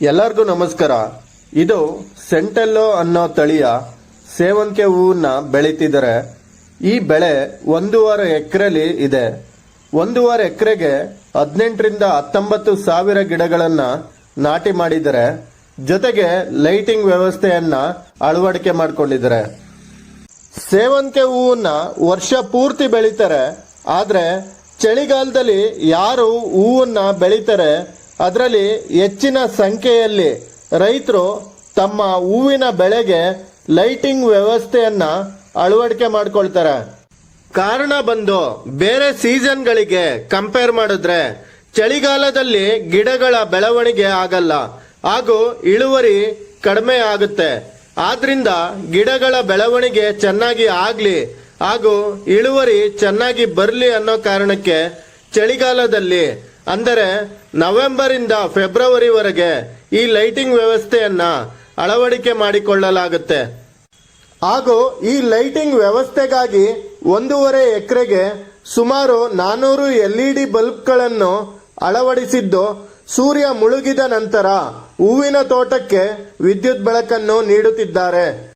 ಎಲ್ಲರಿಗೂ ನಮಸ್ಕಾರ. ಇದು ಸೆಂಟೆಲ್ಲೋ ಅನ್ನೋ ತಳಿಯ ಸೇವಂತಿಗೆ ಹೂವನ್ನ ಬೆಳೀತಿದ್ದಾರೆ. ಈ ಬೆಳೆ ಒಂದೂವರೆ ಎಕರೆಲಿ ಇದೆ. ಒಂದೂವರೆ ಎಕರೆಗೆ ಹದಿನೆಂಟರಿಂದ ಹತ್ತೊಂಬತ್ತು ಸಾವಿರ ಗಿಡಗಳನ್ನು ನಾಟಿ ಮಾಡಿದ್ದಾರೆ. ಜೊತೆಗೆ ಲೈಟಿಂಗ್ ವ್ಯವಸ್ಥೆಯನ್ನ ಅಳವಡಿಕೆ ಮಾಡಿಕೊಂಡಿದ್ದಾರೆ. ಸೇವಂತಿಗೆ ಹೂವನ್ನ ವರ್ಷ ಪೂರ್ತಿ ಬೆಳೀತಾರೆ. ಆದರೆ ಚಳಿಗಾಲದಲ್ಲಿ ಯಾರು ಹೂವನ್ನ ಬೆಳಿತಾರೆ ಅದರಲ್ಲಿ ಹೆಚ್ಚಿನ ಸಂಖ್ಯೆಯಲ್ಲಿ ರೈತರು ತಮ್ಮ ಹೂವಿನ ಬೆಳೆಗೆ ಲೈಟಿಂಗ್ ವ್ಯವಸ್ಥೆಯನ್ನ ಅಳವಡಿಕೆ ಮಾಡ್ಕೊಳ್ತಾರೆ. ಕಾರಣ ಬಂದು ಬೇರೆ ಸೀಸನ್ಗಳಿಗೆ ಕಂಪೇರ್ ಮಾಡಿದ್ರೆ ಚಳಿಗಾಲದಲ್ಲಿ ಗಿಡಗಳ ಬೆಳವಣಿಗೆ ಆಗಲ್ಲ. ಹಾಗೂ ಇಳುವರಿ ಕಡಿಮೆ ಆಗುತ್ತೆ. ಆದ್ರಿಂದ ಗಿಡಗಳ ಬೆಳವಣಿಗೆ ಚೆನ್ನಾಗಿ ಆಗ್ಲಿ ಹಾಗೂ ಇಳುವರಿ ಚೆನ್ನಾಗಿ ಬರಲಿ ಅನ್ನೋ ಕಾರಣಕ್ಕೆ ಚಳಿಗಾಲದಲ್ಲಿ ಅಂದರೆ ನವೆಂಬರ್ ಇಂದ ಫೆಬ್ರವರಿವರೆಗೆ ಈ ಲೈಟಿಂಗ್ ವ್ಯವಸ್ಥೆಯನ್ನ ಅಳವಡಿಕೆ ಮಾಡಿಕೊಳ್ಳಲಾಗುತ್ತೆ. ಹಾಗೂ ಈ ಲೈಟಿಂಗ್ ವ್ಯವಸ್ಥೆಗಾಗಿ ಒಂದೂವರೆ ಎಕರೆಗೆ ಸುಮಾರು ನಾನೂರು ಎಲ್ಇಡಿ ಬಲ್ಬ್ಗಳನ್ನು ಅಳವಡಿಸಿದ್ದು, ಸೂರ್ಯ ಮುಳುಗಿದ ನಂತರ ಹೂವಿನ ತೋಟಕ್ಕೆ ವಿದ್ಯುತ್ ಬೆಳಕನ್ನು ನೀಡುತ್ತಿದ್ದಾರೆ.